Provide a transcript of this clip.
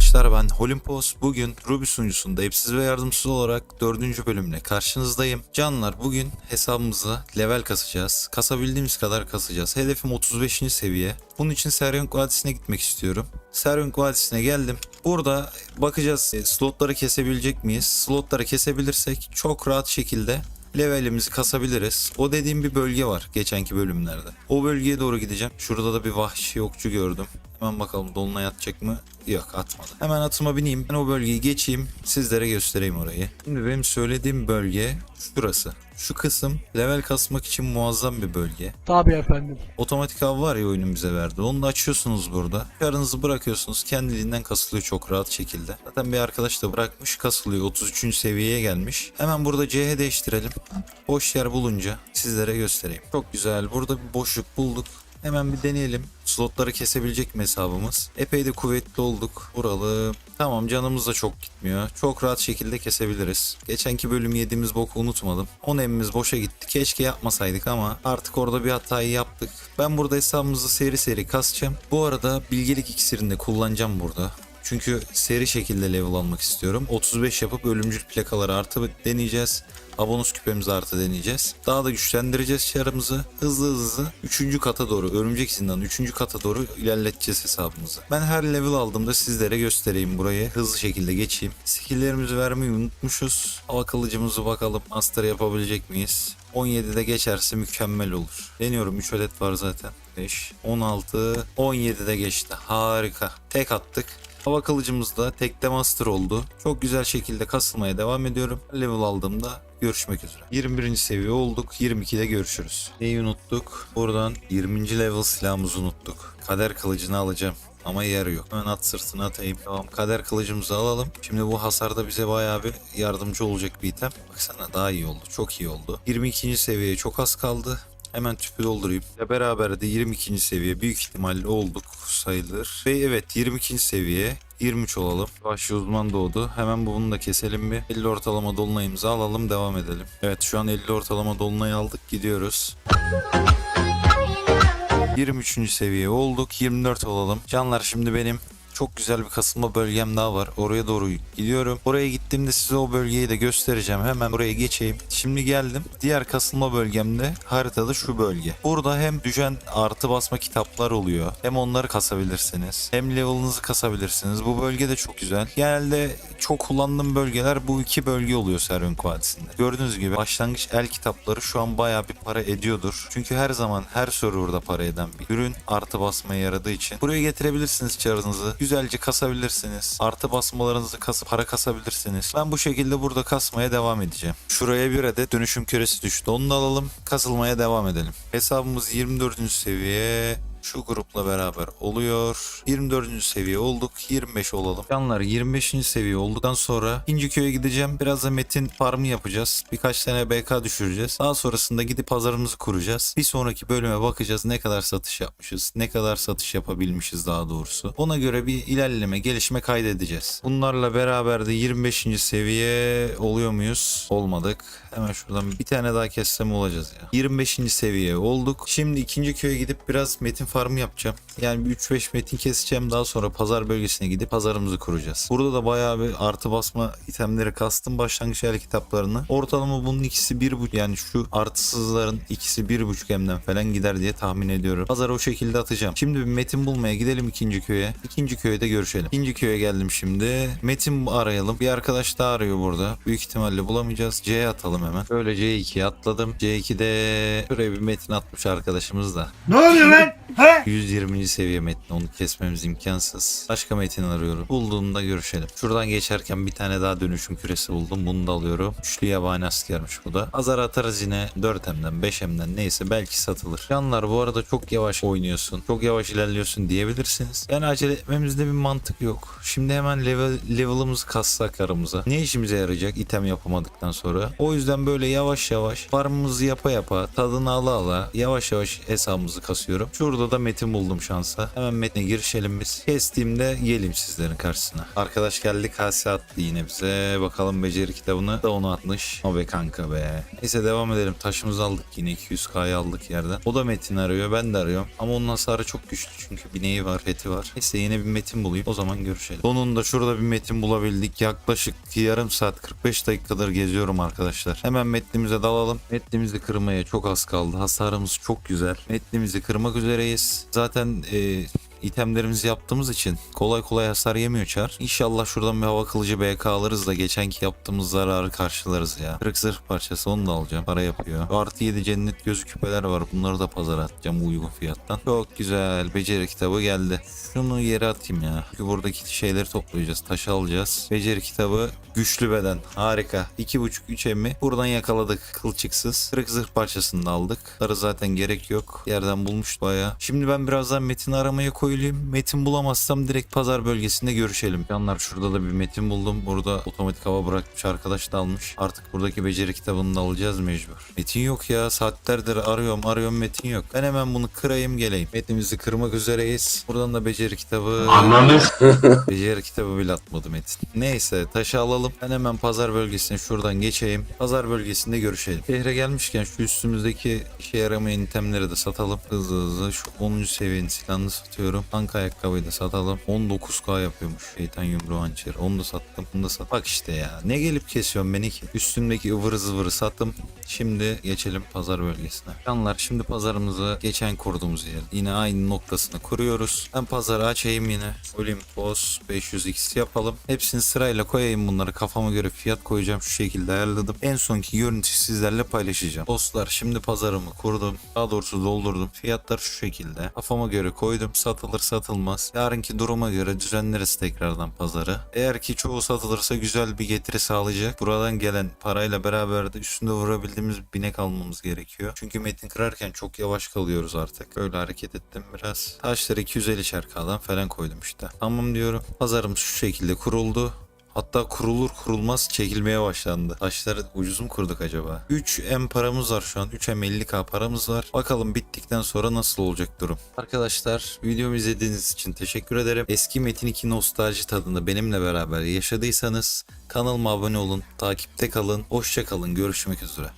arkadaşlar ben Holimpos. Bugün Ruby sunucusunda epsiz ve yardımsız olarak 4. bölümle karşınızdayım. Canlar bugün hesabımızı level kasacağız. Kasabildiğimiz kadar kasacağız. Hedefim 35. seviye. Bunun için Seryong Vadisi'ne gitmek istiyorum. Seryong Vadisi'ne geldim. Burada bakacağız e, slotları kesebilecek miyiz? Slotları kesebilirsek çok rahat şekilde levelimizi kasabiliriz. O dediğim bir bölge var geçenki bölümlerde. O bölgeye doğru gideceğim. Şurada da bir vahşi okçu gördüm. Hemen bakalım dolunay atacak mı? Yok atmadı. Hemen atıma bineyim. Ben o bölgeyi geçeyim. Sizlere göstereyim orayı. Şimdi benim söylediğim bölge şurası. Şu kısım level kasmak için muazzam bir bölge. Tabii efendim. Otomatik av var ya oyunun bize verdi. Onu da açıyorsunuz burada. Karınızı bırakıyorsunuz. Kendiliğinden kasılıyor çok rahat şekilde. Zaten bir arkadaş da bırakmış kasılıyor. 33. seviyeye gelmiş. Hemen burada CH değiştirelim. Boş yer bulunca sizlere göstereyim. Çok güzel. Burada bir boşluk bulduk. Hemen bir deneyelim. Slotları kesebilecek mi hesabımız? Epey de kuvvetli olduk. Vuralım. Tamam canımız da çok gitmiyor. Çok rahat şekilde kesebiliriz. Geçenki bölüm yediğimiz boku unutmadım. 10 emimiz boşa gitti. Keşke yapmasaydık ama artık orada bir hatayı yaptık. Ben burada hesabımızı seri seri kasacağım. Bu arada bilgelik iksirini de kullanacağım burada. Çünkü seri şekilde level almak istiyorum. 35 yapıp ölümcül plakaları artı deneyeceğiz. Abonus küpemizi artı deneyeceğiz. Daha da güçlendireceğiz çarımızı. Hızlı hızlı 3. kata doğru, örümcek izinden 3. kata doğru ilerleteceğiz hesabımızı. Ben her level aldığımda sizlere göstereyim burayı. Hızlı şekilde geçeyim. Skilllerimizi vermeyi unutmuşuz. Hava kılıcımızı bakalım master yapabilecek miyiz? 17'de geçerse mükemmel olur. Deniyorum 3 adet var zaten. 5, 16, 17'de geçti. Harika. Tek attık. Hava kılıcımız da tekte master oldu. Çok güzel şekilde kasılmaya devam ediyorum. Level aldığımda görüşmek üzere. 21. seviye olduk. 22'de görüşürüz. Neyi unuttuk? Buradan 20. level silahımızı unuttuk. Kader kılıcını alacağım. Ama yer yok. Hemen at sırtına atayım. Tamam kader kılıcımızı alalım. Şimdi bu hasarda bize bayağı bir yardımcı olacak bir item. Baksana daha iyi oldu. Çok iyi oldu. 22. seviyeye çok az kaldı. Hemen tüpü doldurayım. Ile beraber de 22. seviye büyük ihtimalle olduk sayılır. Ve evet 22. seviye 23 olalım. Vahşi uzman doğdu. Hemen bunu da keselim bir. 50 ortalama dolunayımızı alalım devam edelim. Evet şu an 50 ortalama dolunay aldık gidiyoruz. 23. seviye olduk. 24 olalım. Canlar şimdi benim çok güzel bir kasılma bölgem daha var. Oraya doğru gidiyorum. Oraya gittiğimde size o bölgeyi de göstereceğim. Hemen buraya geçeyim. Şimdi geldim. Diğer kasılma bölgemde haritada şu bölge. Burada hem düzen artı basma kitaplar oluyor. Hem onları kasabilirsiniz. Hem level'ınızı kasabilirsiniz. Bu bölge de çok güzel. Genelde çok kullandığım bölgeler bu iki bölge oluyor Servünk Vadisi'nde. Gördüğünüz gibi başlangıç el kitapları şu an bayağı bir para ediyordur. Çünkü her zaman her serverda para eden bir ürün artı basmaya yaradığı için. Buraya getirebilirsiniz çarınızı. Güzelce kasabilirsiniz. Artı basmalarınızı kasıp para kasabilirsiniz. Ben bu şekilde burada kasmaya devam edeceğim. Şuraya bir adet dönüşüm küresi düştü. Onu da alalım. Kasılmaya devam edelim. Hesabımız 24. seviye. Şu grupla beraber oluyor. 24. seviye olduk. 25 olalım. Canlar 25. seviye olduktan sonra ikinci köye gideceğim. Biraz da metin farmı yapacağız. Birkaç tane BK düşüreceğiz. Daha sonrasında gidip pazarımızı kuracağız. Bir sonraki bölüme bakacağız ne kadar satış yapmışız. Ne kadar satış yapabilmişiz daha doğrusu. Ona göre bir ilerleme, gelişme kaydedeceğiz. Bunlarla beraber de 25. seviye oluyor muyuz? Olmadık. Hemen şuradan bir tane daha kessem olacağız ya. 25. seviye olduk. Şimdi ikinci köye gidip biraz metin farmı yapacağım. Yani bir 3-5 metin keseceğim. Daha sonra pazar bölgesine gidip pazarımızı kuracağız. Burada da bayağı bir artı basma itemleri kastım. Başlangıç yer kitaplarını. Ortalama bunun ikisi bir buçuk yani şu artısızların ikisi bir buçuk emden falan gider diye tahmin ediyorum. Pazara o şekilde atacağım. Şimdi bir metin bulmaya gidelim ikinci köye. İkinci köyde görüşelim. İkinci köye geldim şimdi. Metin arayalım. Bir arkadaş daha arıyor burada. Büyük ihtimalle bulamayacağız. C'ye atalım hemen. Böyle C2'ye atladım. C2'de şuraya bir metin atmış arkadaşımız da. Ne oluyor lan? He? 120. seviye metni onu kesmemiz imkansız. Başka metin arıyorum. Bulduğumda görüşelim. Şuradan geçerken bir tane daha dönüşüm küresi buldum. Bunu da alıyorum. Üçlü yabani askermiş bu da. Azar atarız yine 4M'den 5M'den neyse belki satılır. Canlar bu arada çok yavaş oynuyorsun. Çok yavaş ilerliyorsun diyebilirsiniz. Yani acele etmemizde bir mantık yok. Şimdi hemen level, level'ımızı kassak aramıza. Ne işimize yarayacak item yapamadıktan sonra? O yüzden böyle yavaş yavaş farmımızı yapa yapa tadını ala ala yavaş yavaş hesabımızı kasıyorum. Şurada Şurada da metin buldum şansa. Hemen metne girişelim biz. Kestiğimde geleyim sizlerin karşısına. Arkadaş geldi kase attı yine bize. Bakalım beceri kitabını da onu atmış. O be kanka be. Neyse devam edelim. Taşımızı aldık yine 200k'yı aldık yerden. O da metin arıyor ben de arıyorum. Ama onun hasarı çok güçlü çünkü bineği var, peti var. Neyse yine bir metin bulayım. O zaman görüşelim. Sonunda şurada bir metin bulabildik. Yaklaşık yarım saat 45 dakikadır geziyorum arkadaşlar. Hemen metnimize dalalım. Metnimizi kırmaya çok az kaldı. Hasarımız çok güzel. Metnimizi kırmak üzereyiz. Zaten e, itemlerimizi yaptığımız için kolay kolay hasar yemiyor çar. İnşallah şuradan bir hava kılıcı BK alırız da geçenki yaptığımız zararı karşılarız ya. Kırık zırh parçası onu da alacağım. Para yapıyor. Artı 7 cennet gözü küpeler var. Bunları da pazara atacağım uygun fiyattan. Çok güzel. Beceri kitabı geldi. Şunu yere atayım ya. Çünkü buradaki şeyleri toplayacağız. Taşı alacağız. Beceri kitabı güçlü beden. Harika. 2.5-3 emmi. Buradan yakaladık kılçıksız. Kırık zırh parçasını da aldık. Sarı zaten gerek yok. Yerden bulmuş baya. Şimdi ben birazdan metin aramaya koyulayım. Metin bulamazsam direkt pazar bölgesinde görüşelim. Canlar şurada da bir metin buldum. Burada otomatik hava bırakmış arkadaş da almış. Artık buradaki beceri kitabını da alacağız mecbur. Metin yok ya. Saatlerdir arıyorum arıyorum metin yok. Ben hemen bunu kırayım geleyim. Metnimizi kırmak üzereyiz. Buradan da beceri kitabı. Beceri kitabı bile atmadı Metin. Neyse taşı alalım. Ben hemen pazar bölgesine şuradan geçeyim. Pazar bölgesinde görüşelim. Şehre gelmişken şu üstümüzdeki işe yaramayan itemleri de satalım. Hızlı hızlı şu 10. seviyenin silahını satıyorum. Tank ayakkabıyı da satalım. 19k yapıyormuş. Şeytan yumruğu hançeri. Onu da sattım. Bunu da sat. Bak işte ya. Ne gelip kesiyorsun beni ki? Üstümdeki ıvırı zıvırı sattım. Şimdi geçelim pazar bölgesine. Canlar şimdi pazarımızı geçen kurduğumuz yer. Yine aynı noktasını kuruyoruz. Ben pazarı açayım yine. Olympus 500x yapalım. Hepsini sırayla koyayım bunları. Kafama göre fiyat koyacağım. Şu şekilde ayarladım. En sonki görüntüyü sizlerle paylaşacağım. Dostlar şimdi pazarımı kurdum. Daha doğrusu doldurdum. Fiyatlar şu şekilde. Kafama göre koydum. Satılır satılmaz. Yarınki duruma göre düzenleriz tekrardan pazarı. Eğer ki çoğu satılırsa güzel bir getiri sağlayacak. Buradan gelen parayla beraber de üstünde vurabildiğimiz binek almamız gerekiyor. Çünkü metin kırarken çok yavaş kalıyoruz artık. Öyle hareket ettim biraz. Taşları 250 çarkadan falan koydum işte. Tamam diyorum. Pazarım şu şekilde kuruldu. Hatta kurulur kurulmaz çekilmeye başlandı. Taşları ucuz mu kurduk acaba? 3 M paramız var şu an. 3 M 50k paramız var. Bakalım bittikten sonra nasıl olacak durum. Arkadaşlar videomu izlediğiniz için teşekkür ederim. Eski Metin 2 nostalji tadını benimle beraber yaşadıysanız kanalıma abone olun, takipte kalın, hoşça kalın, görüşmek üzere.